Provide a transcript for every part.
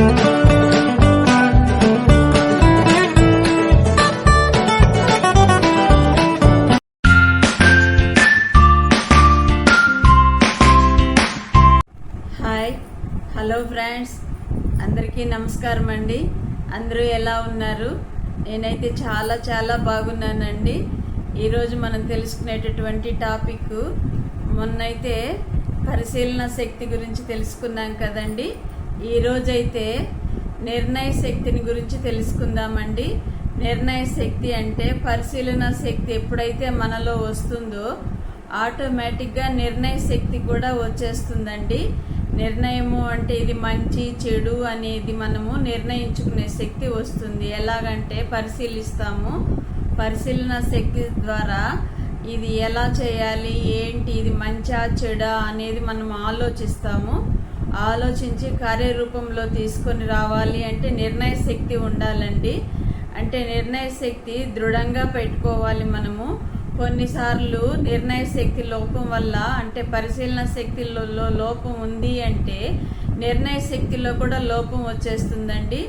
Hi. Hello friends. అందరికీ నమస్కారం అండి. అందరూ ఎలా ఉన్నారు? నేనైతే చాలా చాలా బాగున్నానండి. ఈరోజు మనం తెలుసుకునేటటువంటి టాపిక్ మొన్నైతే పరిశీలన శక్తి గురించి తెలుసుకున్నాం కదండి. ఈరోజైతే నిర్ణయ శక్తిని గురించి తెలుసుకుందామండి. నిర్ణయ శక్తి అంటే పరిశీలన శక్తి ఎప్పుడైతే మనలో వస్తుందో ఆటోమేటిక్గా నిర్ణయ శక్తి కూడా వచ్చేస్తుందండి. నిర్ణయము అంటే ఇది మంచి చెడు అనేది మనము నిర్ణయించుకునే శక్తి వస్తుంది. ఎలాగంటే పరిశీలిస్తాము. పరిశీలన శక్తి ద్వారా ఇది ఎలా చేయాలి? ఏంటి? ఇది మంచా చెడా అనేది మనం ఆలోచిస్తాము. ఆలోచించి కార్యరూపంలో తీసుకొని రావాలి అంటే నిర్ణయ శక్తి ఉండాలండి. అంటే నిర్ణయ శక్తి దృఢంగా పెట్టుకోవాలి మనము. కొన్నిసార్లు నిర్ణయ శక్తి లోపం వల్ల అంటే పరిశీలన శక్తిలో లోపం ఉంది అంటే నిర్ణయ శక్తిలో కూడా లోపం వచ్చేస్తుందండి.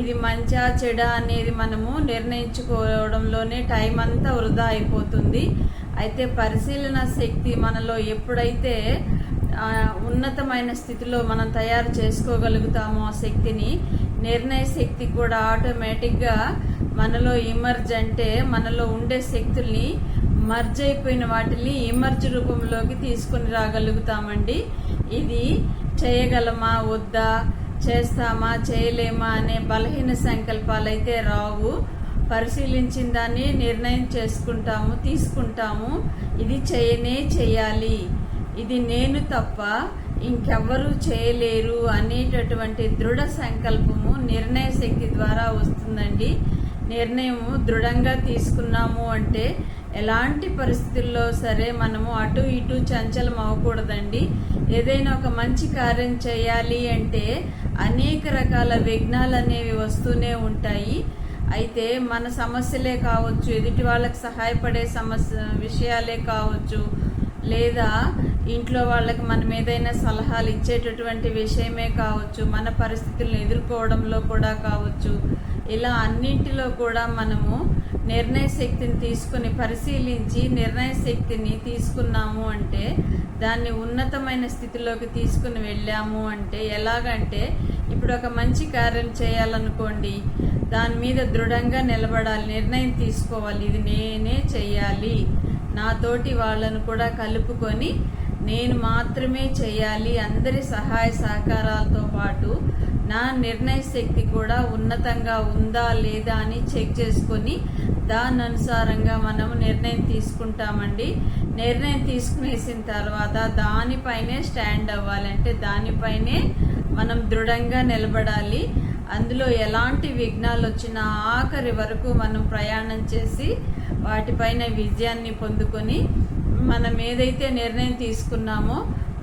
ఇది మంచా చెడ అనేది మనము నిర్ణయించుకోవడంలోనే టైం అంతా వృధా అయిపోతుంది. అయితే పరిశీలన శక్తి మనలో ఎప్పుడైతే ఉన్నతమైన స్థితిలో మనం తయారు చేసుకోగలుగుతామో ఆ శక్తిని. నిర్ణయ శక్తి కూడా ఆటోమేటిక్గా మనలో ఇమర్జ్ అంటే మనలో ఉండే శక్తుల్ని మర్జ్ అయిపోయిన వాటిని ఇమర్జ్ రూపంలోకి తీసుకొని రాగలుగుతామండి. ఇది చేయగలమా? వద్దా? చేస్తామా? చేయలేమా? అనే బలహీన సంకల్పాలు అయితే రావు. పరిశీలించిన దాన్ని నిర్ణయం చేసుకుంటాము తీసుకుంటాము. ఇది చేయనే చేయాలి. ఇది నేను తప్ప ఇంకెవ్వరూ చేయలేరు అనేటటువంటి దృఢ సంకల్పము నిర్ణయ శక్తి ద్వారా వస్తుందండి. నిర్ణయము దృఢంగా తీసుకున్నాము అంటే ఎలాంటి పరిస్థితుల్లో సరే మనము అటు ఇటు చంచలం అవ్వకూడదండి. ఏదైనా ఒక మంచి కార్యం చేయాలి అంటే అనేక రకాల విఘ్నాలు అనేవి వస్తూనే ఉంటాయి. అయితే మన సమస్యలే కావచ్చు ఎదుటి వాళ్ళకి సహాయపడే సమస్య విషయాలే కావచ్చు లేదా ఇంట్లో వాళ్ళకి మనం ఏదైనా సలహాలు ఇచ్చేటటువంటి విషయమే కావచ్చు మన పరిస్థితులను ఎదుర్కోవడంలో కూడా కావచ్చు. ఇలా అన్నింటిలో కూడా మనము నిర్ణయ శక్తిని తీసుకుని పరిశీలించి నిర్ణయ శక్తిని తీసుకున్నాము అంటే దాన్ని ఉన్నతమైన స్థితిలోకి తీసుకుని వెళ్ళాము అంటే ఎలాగంటే ఇప్పుడు ఒక మంచి కార్యం చేయాలనుకోండి దాని మీద దృఢంగా నిలబడాలి నిర్ణయం తీసుకోవాలి ఇది నేనే చేయాలి నాతోటి వాళ్ళను కూడా కలుపుకొని నేను మాత్రమే చేయాలి. అందరి సహాయ సహకారాలతో పాటు నా నిర్ణయ శక్తి కూడా ఉన్నతంగా ఉందా లేదా అని చెక్ చేసుకొని దాని అనుసారంగా మనం నిర్ణయం తీసుకుంటామండి. నిర్ణయం తీసుకునేసిన తర్వాత దానిపైనే స్టాండ్ అవ్వాలి. అంటే దానిపైనే మనం దృఢంగా నిలబడాలి. అందులో ఎలాంటి విఘ్నాలు వచ్చినా ఆఖరి వరకు మనం ప్రయాణం చేసి వాటిపైన విజయాన్ని పొందుకొని మనం ఏదైతే నిర్ణయం తీసుకున్నామో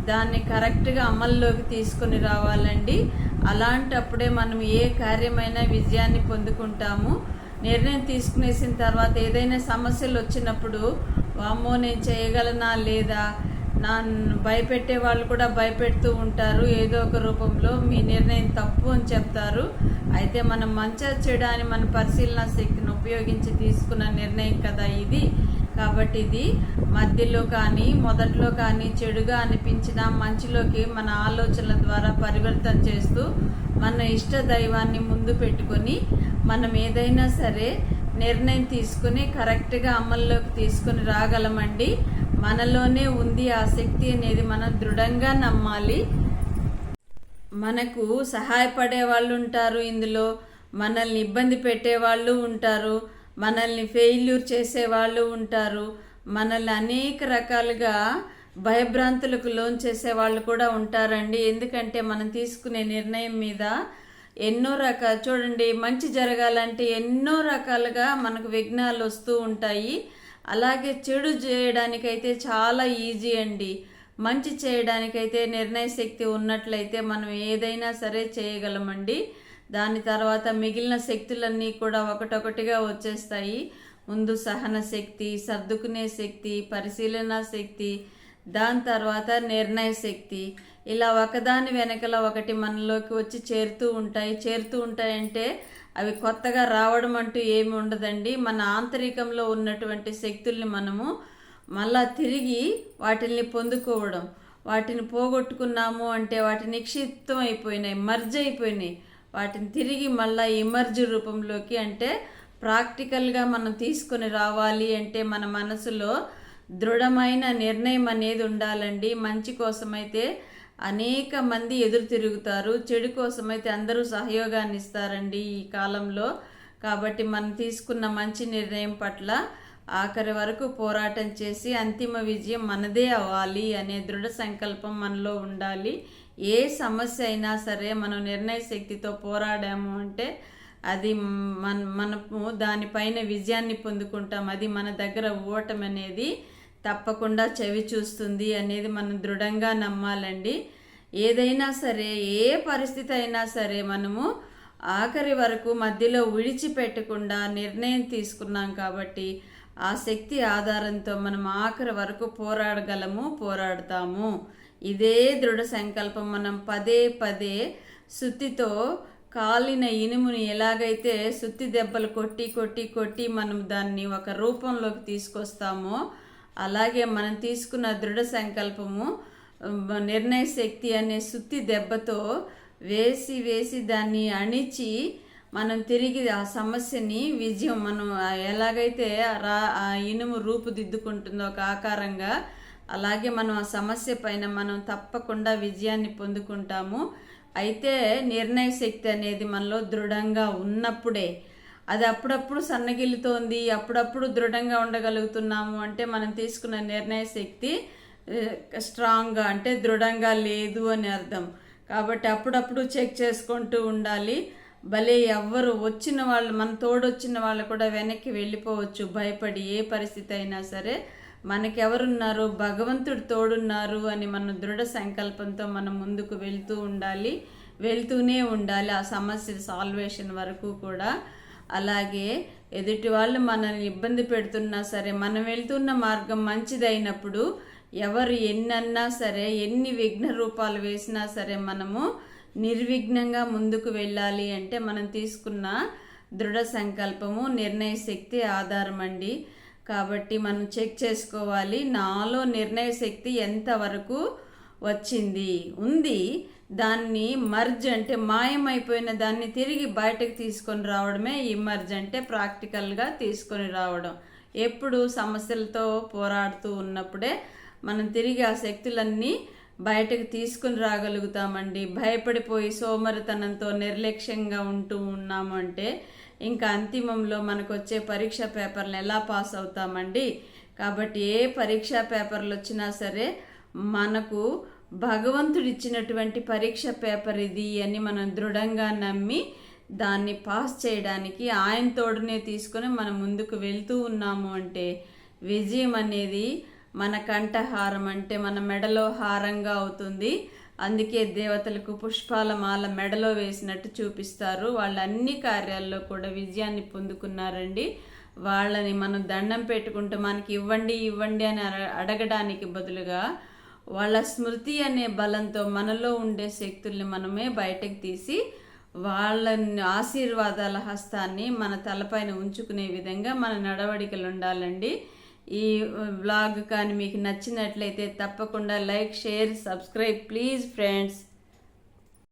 దాన్ని కరెక్ట్గా అమల్లోకి తీసుకొని రావాలండి. అలాంటప్పుడే మనం ఏ కార్యమైనా విజయాన్ని పొందుకుంటాము. నిర్ణయం తీసుకునేసిన తర్వాత ఏదైనా సమస్యలు వచ్చినప్పుడు వామ్మో నేను చేయగలనా లేదా? నా భయపెట్టే వాళ్ళు కూడా భయపెడుతూ ఉంటారు. ఏదో ఒక రూపంలో మీ నిర్ణయం తప్పు అని చెప్తారు. అయితే మనం మంచి చెడు అని మన పరిశీలన శక్తిని ఉపయోగించి తీసుకున్న నిర్ణయం కదా ఇది. కాబట్టి ఇది మధ్యలో కానీ మొదట్లో కానీ చెడుగా అనిపించిన మంచిలోకి మన ఆలోచనల ద్వారా పరివర్తన చేస్తూ మన ఇష్ట దైవాన్ని ముందు పెట్టుకొని మనం ఏదైనా సరే నిర్ణయం తీసుకుని కరెక్ట్గా అమల్లోకి తీసుకుని రాగలమండి. మనలోనే ఉంది ఆ శక్తి అనేది మనం దృఢంగా నమ్మాలి. మనకు సహాయపడే వాళ్ళు ఉంటారు ఇందులో. మనల్ని ఇబ్బంది పెట్టే వాళ్ళు ఉంటారు. మనల్ని ఫెయిల్యూర్ చేసే వాళ్ళు ఉంటారు. మనల్ని అనేక రకాలుగా భయభ్రాంతులకు లోన్ చేసే వాళ్ళు కూడా ఉంటారండి. ఎందుకంటే మనం తీసుకునే నిర్ణయం మీద ఎన్నో రకాల చూడండి మంచి జరగాలంటే ఎన్నో రకాలుగా మనకు విఘ్నాలు వస్తూ ఉంటాయి. అలాగే చెడు చేయడానికైతే చాలా ఈజీ అండి. మంచి చేయడానికైతే నిర్ణయ శక్తి ఉన్నట్లయితే మనం ఏదైనా సరే చేయగలమండి. దాని తర్వాత మిగిలిన శక్తులన్నీ కూడా ఒకటొకటిగా వచ్చేస్తాయి. ముందు సహన శక్తి సర్దుకునే శక్తి పరిశీలన శక్తి దాని తర్వాత నిర్ణయ శక్తి. ఇలా ఒకదాని వెనకల ఒకటి మనలోకి వచ్చి చేరుతూ ఉంటాయి. చేరుతూ ఉంటాయంటే అవి కొత్తగా రావడం అంటూ ఏమి ఉండదండి. మన ఆంతరికంలో ఉన్నటువంటి శక్తుల్ని మనము మళ్ళా తిరిగి వాటిల్ని పొందుకోవడం వాటిని పోగొట్టుకున్నాము అంటే వాటి నిక్షిప్తం అయిపోయినాయి మర్జ్ అయిపోయినాయి. వాటిని తిరిగి మళ్ళీ ఇమర్జ్ రూపంలోకి అంటే ప్రాక్టికల్గా మనం తీసుకొని రావాలి అంటే మన మనసులో దృఢమైన నిర్ణయం అనేది ఉండాలండి. మంచి కోసమైతే అనేక మంది ఎదురు తిరుగుతారు. చెడు కోసమైతే అందరూ సహయోగాన్ని ఇస్తారండి ఈ కాలంలో. కాబట్టి మనం తీసుకున్న మంచి నిర్ణయం పట్ల ఆఖరి వరకు పోరాటం చేసి అంతిమ విజయం మనదే అవ్వాలి అనే దృఢ సంకల్పం మనలో ఉండాలి. ఏ సమస్య అయినా సరే మనం నిర్ణయ శక్తితో పోరాడాము అంటే అది మన మనము దానిపైన విజయాన్ని పొందుకుంటాం. అది మన దగ్గర ఓటమి అనేది తప్పకుండా చవి చూస్తుంది అనేది మనం దృఢంగా నమ్మాలండి. ఏదైనా సరే ఏ పరిస్థితి అయినా సరే మనము ఆఖరి వరకు మధ్యలో విడిచిపెట్టకుండా నిర్ణయం తీసుకున్నాం కాబట్టి ఆ శక్తి ఆధారంతో మనం ఆఖరి వరకు పోరాడగలము పోరాడతాము. ఇదే దృఢ సంకల్పం. మనం పదే పదే సుత్తితో కాలిన ఇనుముని ఎలాగైతే సుత్తి దెబ్బలు కొట్టి కొట్టి కొట్టి మనం దాన్ని ఒక రూపంలోకి తీసుకొస్తామో అలాగే మనం తీసుకున్న దృఢ సంకల్పము నిర్ణయ శక్తి అనే సుత్తి దెబ్బతో వేసి వేసి దాన్ని అణిచి మనం తిరిగి ఆ సమస్యని విజయం మనం ఎలాగైతే రా ఆ ఇనుము రూపుదిద్దుకుంటుందో ఒక ఆకారంగా అలాగే మనం ఆ సమస్య పైన మనం తప్పకుండా విజయాన్ని పొందుకుంటాము. అయితే నిర్ణయ శక్తి అనేది మనలో దృఢంగా ఉన్నప్పుడే అది అప్పుడప్పుడు సన్నగిల్లుతోంది అప్పుడప్పుడు దృఢంగా ఉండగలుగుతున్నాము అంటే మనం తీసుకున్న నిర్ణయ శక్తి స్ట్రాంగ్గా అంటే దృఢంగా లేదు అని అర్థం. కాబట్టి అప్పుడప్పుడు చెక్ చేసుకుంటూ ఉండాలి. భలే ఎవ్వరు వచ్చిన వాళ్ళు మన తోడొచ్చిన వాళ్ళు కూడా వెనక్కి వెళ్ళిపోవచ్చు భయపడి ఏ పరిస్థితి అయినా సరే. మనకెవరున్నారు? భగవంతుడు తోడున్నారు అని మన దృఢ సంకల్పంతో మనం ముందుకు వెళ్తూ ఉండాలి. వెళ్తూనే ఉండాలి ఆ సమస్య సాల్వేషన్ వరకు కూడా. అలాగే ఎదుటి వాళ్ళు మనల్ని ఇబ్బంది పెడుతున్నా సరే మనం వెళ్తున్న మార్గం మంచిదైనప్పుడు ఎవరు ఎన్నన్నా సరే ఎన్ని విఘ్న రూపాలు వేసినా సరే మనము నిర్విఘ్నంగా ముందుకు వెళ్ళాలి అంటే మనం తీసుకున్న దృఢ సంకల్పము నిర్ణయ శక్తి ఆధారం అండి. కాబట్టి మనం చెక్ చేసుకోవాలి నాలో నిర్ణయ శక్తి ఎంతవరకు వచ్చింది ఉంది. దాన్ని మర్జ్ అంటే మాయమైపోయిన దాన్ని తిరిగి బయటకు తీసుకొని రావడమే ఈ మర్జ్ అంటే ప్రాక్టికల్గా తీసుకొని రావడం. ఎప్పుడు సమస్యలతో పోరాడుతూ ఉన్నప్పుడే మనం తిరిగి ఆ శక్తులన్నీ బయటకు తీసుకుని రాగలుగుతామండి. భయపడిపోయి సోమరితనంతో నిర్లక్ష్యంగా ఉంటూ ఉన్నామంటే ఇంకా అంతిమంలో మనకు వచ్చే పరీక్ష పేపర్లు ఎలా పాస్ అవుతామండి? కాబట్టి ఏ పరీక్షా పేపర్లు వచ్చినా సరే మనకు భగవంతుడు ఇచ్చినటువంటి పరీక్ష పేపర్ ఇది అని మనం దృఢంగా నమ్మి దాన్ని పాస్ చేయడానికి ఆయన తోడునే తీసుకొని మనం ముందుకు వెళ్తూ ఉన్నాము అంటే విజయం అనేది మన కంఠహారం అంటే మన మెడలో హారంగా అవుతుంది. అందుకే దేవతలకు పుష్పాల మాల మెడలో వేసినట్టు చూపిస్తారు. వాళ్ళ అన్ని కార్యాల్లో కూడా విజయాన్ని పొందుకున్నారండి. వాళ్ళని మనం దండం పెట్టుకుంటూ మనకి ఇవ్వండి ఇవ్వండి అని అడగడానికి బదులుగా వాళ్ళ స్మృతి అనే బలంతో మనలో ఉండే శక్తుల్ని మనమే బయటకు తీసి వాళ్ళ ఆశీర్వాదాల హస్తాన్ని మన తలపైన ఉంచుకునే విధంగా మన నడవడికలు ఉండాలండి. ఈ వ్లాగ్ కానీ మీకు నచ్చినట్లయితే తప్పకుండా like share subscribe please friends.